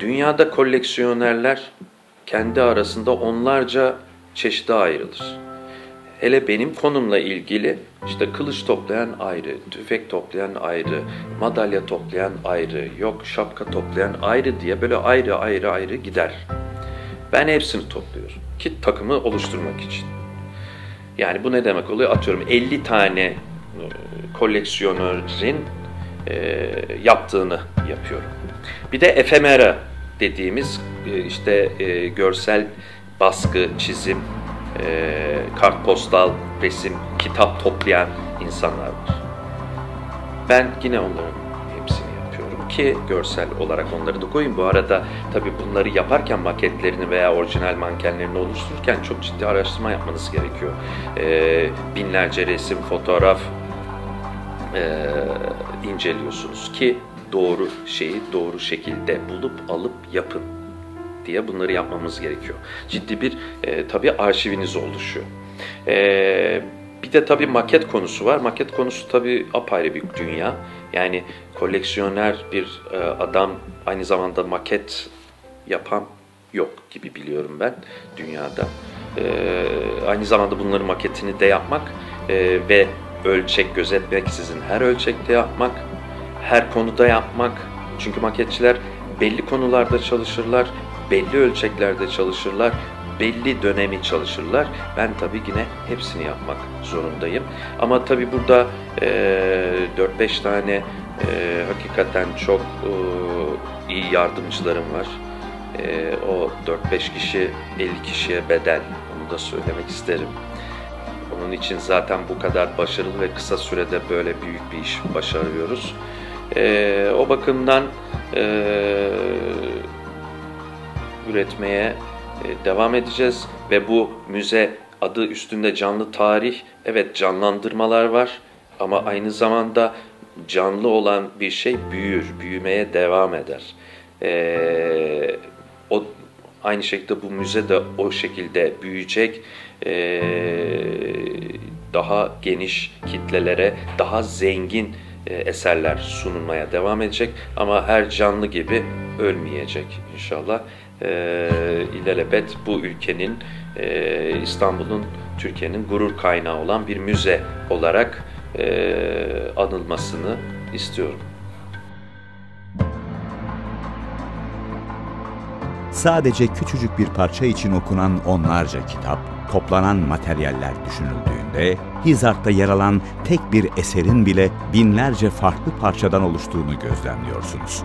Dünyada koleksiyonerler kendi arasında onlarca çeşide ayrılır. Hele benim konumla ilgili işte kılıç toplayan ayrı, tüfek toplayan ayrı, madalya toplayan ayrı, yok şapka toplayan ayrı diye böyle ayrı ayrı ayrı gider. Ben hepsini topluyorum ki takımı oluşturmak için. Yani bu ne demek oluyor? Atıyorum 50 tane e, koleksiyonerin e, yaptığını yapıyorum. Bir de efemera dediğimiz e, işte e, görsel baskı, çizim, e, kartpostal, resim, kitap toplayan insanlar var. Ben yine onların hepsini yapıyorum ki görsel olarak onları da koyayım. Bu arada tabii bunları yaparken maketlerini veya orijinal mankenlerini oluştururken çok ciddi araştırma yapmanız gerekiyor. Binlerce resim, fotoğraf inceliyorsunuz ki doğru şeyi doğru şekilde bulup alıp yapın diye bunları yapmamız gerekiyor. Ciddi bir e, tabii arşiviniz oluşuyor. E, bir de tabii maket konusu var. Maket konusu tabii apayrı bir dünya. Yani koleksiyoner bir e, adam aynı zamanda maket yapan yok gibi biliyorum ben dünyada. E, aynı zamanda bunların maketini de yapmak e, ve ölçek gözetmeksizin her ölçekte yapmak, her konuda yapmak. Çünkü maketçiler belli konularda çalışırlar, belli ölçeklerde çalışırlar, belli dönemi çalışırlar. Ben tabii yine hepsini yapmak zorundayım. Ama tabii burada e, 4-5 tane e, hakikaten çok e, iyi yardımcılarım var. E, o 4-5 kişi 50 kişiye bedel. Onu da söylemek isterim. Onun için zaten bu kadar başarılı ve kısa sürede böyle büyük bir iş başarıyoruz. E, o bakımdan e, üretmeye e, devam edeceğiz ve bu müze adı üstünde canlı tarih, evet canlandırmalar var ama aynı zamanda canlı olan bir şey büyür, büyümeye devam eder. Ee, o aynı şekilde bu müze de o şekilde büyüyecek, ee, daha geniş kitlelere, daha zengin e, eserler sunulmaya devam edecek ama her canlı gibi ölmeyecek inşallah e, ilelebet bu ülkenin, e, İstanbul'un, Türkiye'nin gurur kaynağı olan bir müze olarak e, anılmasını istiyorum. Sadece küçücük bir parça için okunan onlarca kitap, toplanan materyaller düşünüldüğünde, Hizart'ta yer alan tek bir eserin bile binlerce farklı parçadan oluştuğunu gözlemliyorsunuz.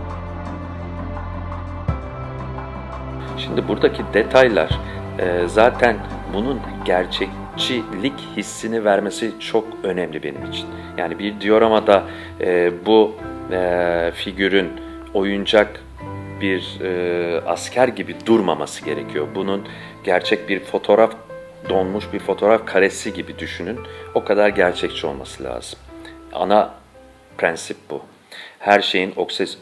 Şimdi buradaki detaylar e, zaten bunun gerçekçilik hissini vermesi çok önemli benim için. Yani bir dioramada e, bu e, figürün oyuncak bir e, asker gibi durmaması gerekiyor. Bunun gerçek bir fotoğraf donmuş bir fotoğraf karesi gibi düşünün. O kadar gerçekçi olması lazım. Ana prensip bu. Her şeyin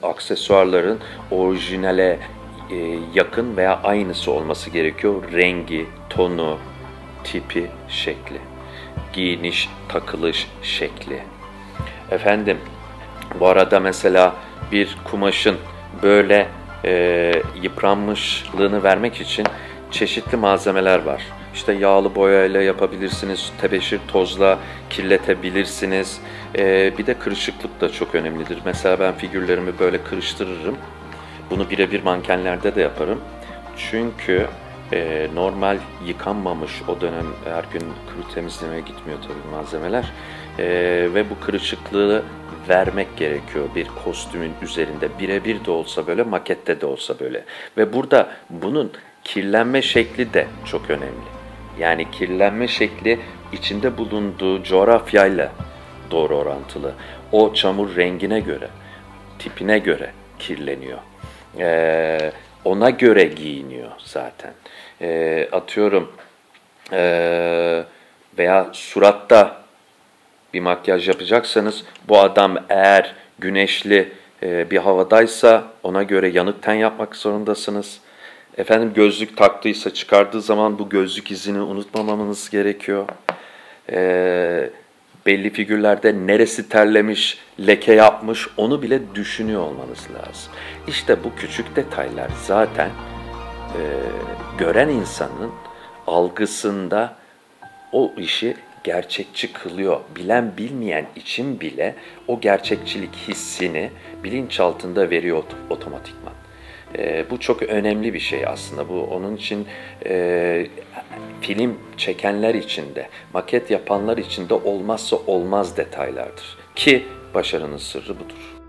aksesuarların orijinale e, yakın veya aynısı olması gerekiyor. Rengi, tonu, tipi, şekli, giyiniş, takılış şekli. Efendim, bu arada mesela bir kumaşın böyle e, yıpranmışlığını vermek için çeşitli malzemeler var. İşte yağlı boyayla yapabilirsiniz, tebeşir tozla kirletebilirsiniz. E, bir de kırışıklık da çok önemlidir. Mesela ben figürlerimi böyle kırıştırırım. Bunu birebir mankenlerde de yaparım. Çünkü e, normal yıkanmamış o dönem her gün kuru temizlemeye gitmiyor tabii malzemeler. E, ve bu kırışıklığı vermek gerekiyor bir kostümün üzerinde. Birebir de olsa böyle, makette de olsa böyle. Ve burada bunun kirlenme şekli de çok önemli. Yani kirlenme şekli içinde bulunduğu coğrafyayla doğru orantılı. O çamur rengine göre, tipine göre kirleniyor e, ona göre giyiniyor zaten. E, atıyorum e, veya suratta bir makyaj yapacaksanız bu adam eğer güneşli e, bir havadaysa ona göre yanık ten yapmak zorundasınız. Efendim gözlük taktıysa çıkardığı zaman bu gözlük izini unutmamanız gerekiyor. Ee, belli figürlerde neresi terlemiş, leke yapmış onu bile düşünüyor olmanız lazım. İşte bu küçük detaylar zaten e, gören insanın algısında o işi gerçekçi kılıyor. Bilen bilmeyen için bile o gerçekçilik hissini bilinçaltında veriyor otomatikman. E, bu çok önemli bir şey aslında. Bu onun için e, film çekenler için de, maket yapanlar için de olmazsa olmaz detaylardır. Ki başarının sırrı budur.